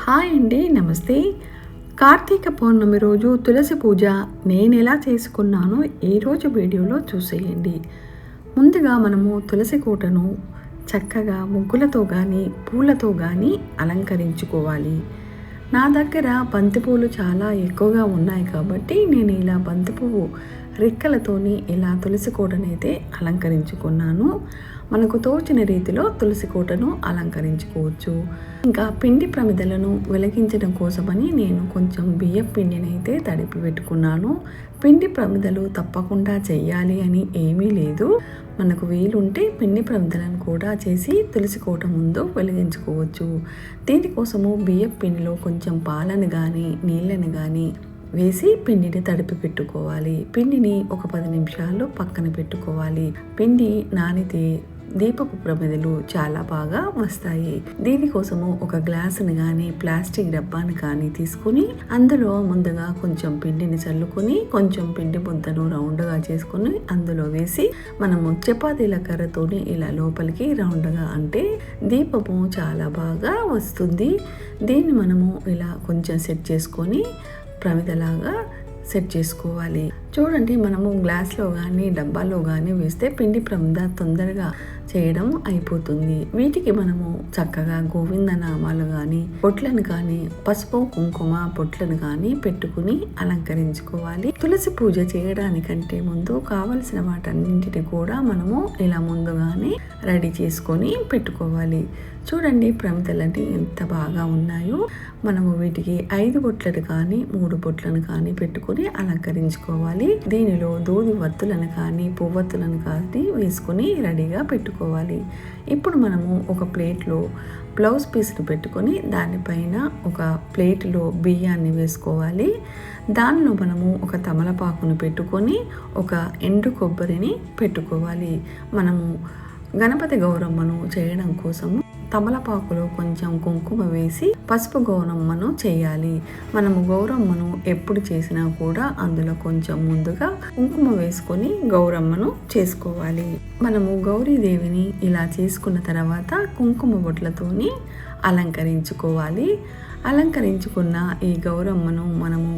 Hi అండి నమస్తే. కార్తీక పౌర్ణమి రోజు తులసి పూజ నేను ఎలా చేసుకున్నానో ఈరోజు వీడియోలో చూసేయండి. ముందుగా మనము తులసి కోటను చక్కగా ముగ్గులతో కానీ పూలతో కానీ అలంకరించుకోవాలి. నా దగ్గర బంతిపూలు చాలా ఎక్కువగా ఉన్నాయి కాబట్టి నేను ఇలా బంతిపువ్వు రెక్కలతోని ఇలా తులసి కోటనైతే అలంకరించుకున్నాను. మనకు తోచిన రీతిలో తులసి కోటను అలంకరించుకోవచ్చు. ఇంకా పిండి ప్రమిదలను వెలిగించడం కోసమని నేను కొంచెం బియ్యం పిండిని అయితే తడిపి పెట్టుకున్నాను. పిండి ప్రమిదలు తప్పకుండా చెయ్యాలి అని ఏమీ లేదు. మనకు వీలుంటే పిండి ప్రమిదలను కూడా చేసి తులసి కోట ముందు వెలిగించుకోవచ్చు. దీనికోసము బియ్యం పిండిలో కొంచెం పాలను కానీ నీళ్ళని కానీ వేసి పిండిని తడిపి పెట్టుకోవాలి. పిండిని ఒక పది నిమిషాలు పక్కన పెట్టుకోవాలి. పిండి నానితే దీపపు ప్రమిదలు చాలా బాగా వస్తాయి. దీనికోసము ఒక గ్లాసుని కానీ ప్లాస్టిక్ డబ్బాని కానీ తీసుకుని అందులో ముందుగా కొంచెం పిండిని చల్లుకొని కొంచెం పిండి ముద్దను రౌండ్గా చేసుకొని అందులో వేసి మనము చపాతీల కర్రతోని ఇలా లోపలికి రౌండ్గా అంటే దీపము చాలా బాగా వస్తుంది. దీన్ని మనము ఇలా కొంచెం సెట్ చేసుకొని ప్రమిదలాగా సెట్ చేసుకోవాలి. చూడండి మనము గ్లాస్లో కానీ డబ్బాలో కానీ వేస్తే పిండి ప్రమిద తొందరగా చేయడం అయిపోతుంది. వీటికి మనము చక్కగా గోవింద నామాలు కానీ పొట్లను కానీ పసుపు కుంకుమ పొట్లను కానీ పెట్టుకుని అలంకరించుకోవాలి. తులసి పూజ చేయడానికంటే ముందు కావలసిన వాటన్నింటిని కూడా మనము ఇలా ముందుగానే రెడీ చేసుకొని పెట్టుకోవాలి. చూడండి ప్రమిదలన్నీ ఎంత బాగా ఉన్నాయో. మనము వీటికి ఐదు బొట్లను కానీ మూడు బొట్లను కానీ పెట్టుకుని అలంకరించుకోవాలి. దీనిలో దూది వత్తులను కానీ పువ్వత్తులను కానీ వేసుకొని రెడీగా పెట్టుకోవాలి. ఇప్పుడు మనము ఒక ప్లేట్లో బ్లౌజ్ పీస్ని పెట్టుకొని దానిపైన ఒక ప్లేట్లో బియ్యాన్ని వేసుకోవాలి. దానిలో మనము ఒక తమలపాకును పెట్టుకొని ఒక ఎండు కొబ్బరిని పెట్టుకోవాలి. మనము గణపతి గౌరమ్మను చేయడం కోసము తమలపాకులో కొంచెం కుంకుమ వేసి పసుపు గౌరమ్మను చేయాలి. మనము గౌరమ్మను ఎప్పుడు చేసినా కూడా అందులో కొంచెం ముందుగా కుంకుమ వేసుకొని గౌరమ్మను చేసుకోవాలి. మనము గౌరీదేవిని ఇలా చేసుకున్న తర్వాత కుంకుమ బొట్లతోని అలంకరించుకోవాలి. అలంకరించుకున్న ఈ గౌరమ్మను మనము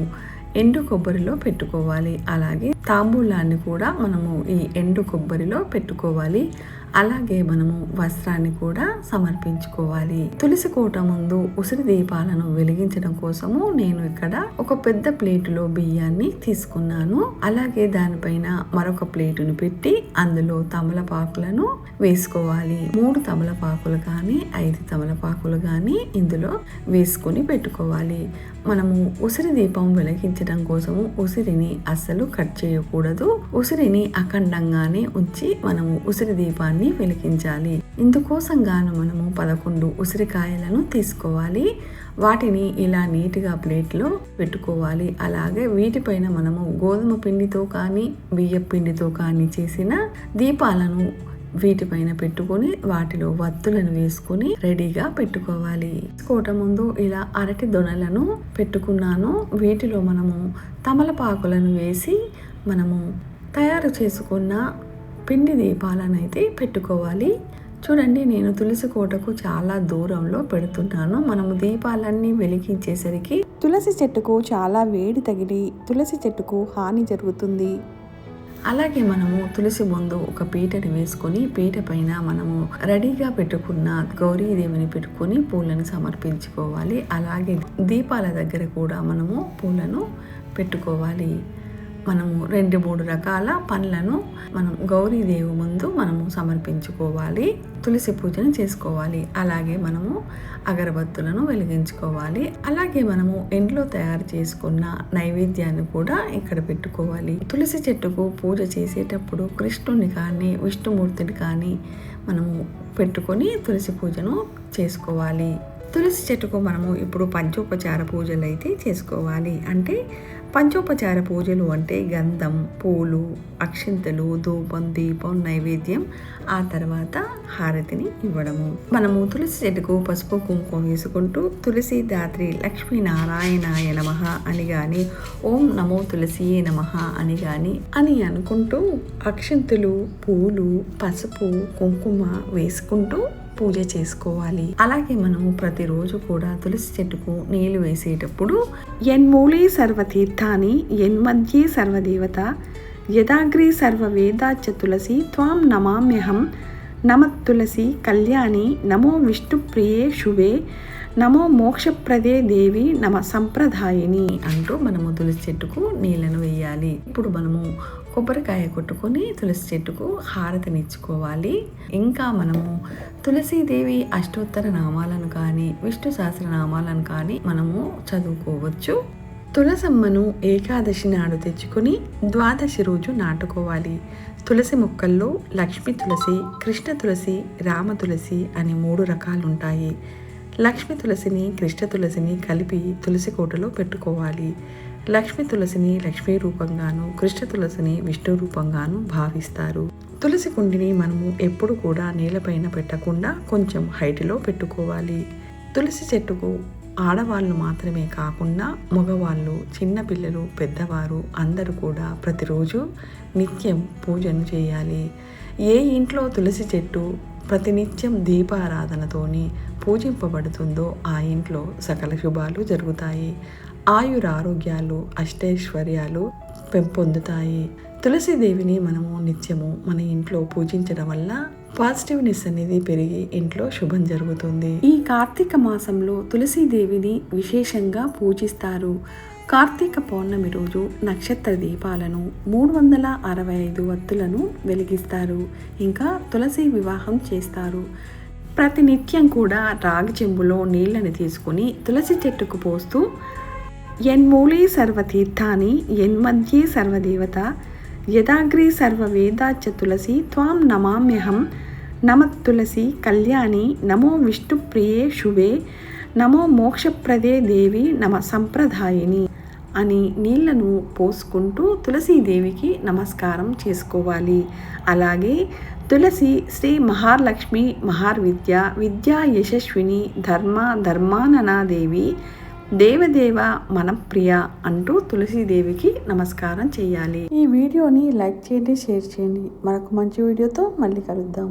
ఎండు కొబ్బరిలో పెట్టుకోవాలి. అలాగే తాంబూలాన్ని కూడా మనము ఈ ఎండు కొబ్బరిలో పెట్టుకోవాలి. అలాగే మనము వస్త్రాన్ని కూడా సమర్పించుకోవాలి. తులసి కోట ముందు ఉసిరి దీపాలను వెలిగించడం కోసము నేను ఇక్కడ ఒక పెద్ద ప్లేటులో బియ్యాన్ని తీసుకున్నాను. అలాగే దానిపైన మరొక ప్లేటును పెట్టి అందులో తమలపాకులను వేసుకోవాలి. మూడు తమలపాకులు కానీ ఐదు తమలపాకులు కానీ ఇందులో వేసుకొని పెట్టుకోవాలి. మనము ఉసిరి దీపం వెలిగించడం కోసము ఉసిరిని అస్సలు కట్ చేయకూడదు. ఉసిరిని అఖండంగానే ఉంచి మనము ఉసిరి దీపాన్ని వెలిగించాలి. ఇందుకోసం గాను మనము పదకొండు ఉసిరికాయలను తీసుకోవాలి. వాటిని ఇలా నీట్గా ప్లేట్లో పెట్టుకోవాలి. అలాగే వీటిపైన మనము గోధుమ పిండితో కానీ బియ్య పిండితో కానీ చేసిన దీపాలను వీటిపైన పెట్టుకొని వాటిలో వత్తులను వేసుకొని రెడీగా పెట్టుకోవాలి. కోట ముందు ఇలా అరటి దొనలను పెట్టుకున్నాను. వీటిలో మనము తమలపాకులను వేసి మనము తయారు చేసుకున్న పిండి దీపాలను అయితే పెట్టుకోవాలి. చూడండి నేను తులసి కోటకు చాలా దూరంలో పెడుతున్నాను. మనము దీపాలన్నీ వెలిగించేసరికి తులసి చెట్టుకు చాలా వేడి తగిలి తులసి చెట్టుకు హాని జరుగుతుంది. అలాగే మనము తులసి ముందు ఒక పీటని వేసుకొని పీట పైన మనము రెడీగా పెట్టుకున్న గౌరీదేవిని పెట్టుకొని పూలను సమర్పించుకోవాలి. అలాగే దీపాల దగ్గర కూడా మనము పూలను పెట్టుకోవాలి. మనము రెండు మూడు రకాల పండ్లను మనం గౌరీదేవి ముందు మనము సమర్పించుకోవాలి. తులసి పూజను చేసుకోవాలి. అలాగే మనము అగరబత్తులను వెలిగించుకోవాలి. అలాగే మనము ఇంట్లో తయారు చేసుకున్న నైవేద్యాన్ని కూడా ఇక్కడ పెట్టుకోవాలి. తులసి చెట్టుకు పూజ చేసేటప్పుడు కృష్ణుని కానీ విష్ణుమూర్తిని కానీ మనము పెట్టుకొని తులసి పూజను చేసుకోవాలి. తులసి చెట్టుకు మనము ఇప్పుడు పంచోపచార పూజలు అయితే చేసుకోవాలి. అంటే పంచోపచార పూజలు అంటే గంధం పూలు అక్షింతలు ధూపం దీపం నైవేద్యం ఆ తర్వాత హారతిని ఇవ్వడము. మనము తులసి చెట్టుకు పసుపు కుంకుమ వేసుకుంటూ తులసి దాత్రి లక్ష్మీనారాయణాయ నమ అని కానీ ఓం నమో తులసియే నమ అని కానీ అని అనుకుంటూ అక్షింతలు పూలు పసుపు కుంకుమ వేసుకుంటూ పూజ చేసుకోవాలి. అలాగే మనము ప్రతిరోజు కూడా తులసి చెట్టుకు నీళ్ళు వేసేటప్పుడు యన్మూలే సర్వతీర్థాని యన్మధ్యే సర్వదేవత యదాగ్రి సర్వవేదాచ తులసి త్వాం నమామ్యహం నమ తులసి కళ్యాణి నమో విష్ణుప్రియే శుభే నమో మోక్షప్రదే దేవి నమ సంప్రదాయని అంటూ మనము తులసి చెట్టుకు నీళ్ళను వేయాలి. ఇప్పుడు మనము కొబ్బరికాయ కొట్టుకొని తులసి చెట్టుకు హారతినిచ్చుకోవాలి ఇంకా మనము తులసీదేవి అష్టోత్తర నామాలను కానీ విష్ణు సహస్రనామాలను కానీ మనము చదువుకోవచ్చు. తులసమ్మను ఏకాదశి నాడు తెచ్చుకొని ద్వాదశి రోజు నాటుకోవాలి. తులసి మొక్కల్లో లక్ష్మీ తులసి కృష్ణ తులసి రామ తులసి అని మూడు రకాలుంటాయి. లక్ష్మి తులసిని కృష్ణ తులసిని కలిపి తులసి కోటలో పెట్టుకోవాలి. లక్ష్మి తులసిని లక్ష్మీ రూపంగాను కృష్ణ తులసిని విష్ణు రూపంగాను భావిస్తారు. తులసి కుండిని మనము ఎప్పుడు కూడా నేలపైన పెట్టకుండా కొంచెం హైట్లో పెట్టుకోవాలి. తులసి చెట్టుకు ఆడవాళ్ళు మాత్రమే కాకుండా మగవాళ్ళు చిన్నపిల్లలు పెద్దవారు అందరూ కూడా ప్రతిరోజు నిత్యం పూజను చేయాలి. ఏ ఇంట్లో తులసి చెట్టు ప్రతినిత్యం దీపారాధనతోని పూజింపబడుతుందో ఆ ఇంట్లో సకల శుభాలు జరుగుతాయి. ఆయురారోగ్యాలు అష్టైశ్వర్యాలు పెంపొందుతాయి. తులసిదేవిని మనము నిత్యము మన ఇంట్లో పూజించడం వల్ల పాజిటివ్నెస్ అనేది పెరిగి ఇంట్లో శుభం జరుగుతుంది. ఈ కార్తీక మాసంలో తులసిదేవిని విశేషంగా పూజిస్తారు. కార్తీక పౌర్ణమి రోజు నక్షత్ర దీపాలను మూడు వందల అరవై ఐదు వత్తులను వెలిగిస్తారు. ఇంకా తులసి వివాహం చేస్తారు. ప్రతినిత్యం కూడా రాగి చెంబులో నీళ్ళని తీసుకుని తులసి చెట్టుకు పోస్తూ ఎన్మూలి సర్వతీర్థాని ఎన్మధ్యే సర్వదేవత యదాగ్రి సర్వవేదాచ తులసి త్వాం నమామ్యహం నమ తులసి కళ్యాణి నమో విష్ణుప్రియే శుభే నమో మోక్షప్రదే దేవి నమ సంప్రదాయిని. అని నీళ్ళను పోసుకుంటూ తులసీదేవికి నమస్కారం చేసుకోవాలి. అలాగే తులసి శ్రీ మహాలక్ష్మి మహార్విద్య విద్యా యశస్విని ధర్మ ధర్మాననాదేవి దేవదేవ మనప్రియ అంటూ తులసీదేవికి నమస్కారం చేయాలి. ఈ వీడియోని లైక్ చేయండి షేర్ చేయండి. మరొక మంచి వీడియోతో మళ్ళీ కలుద్దాం.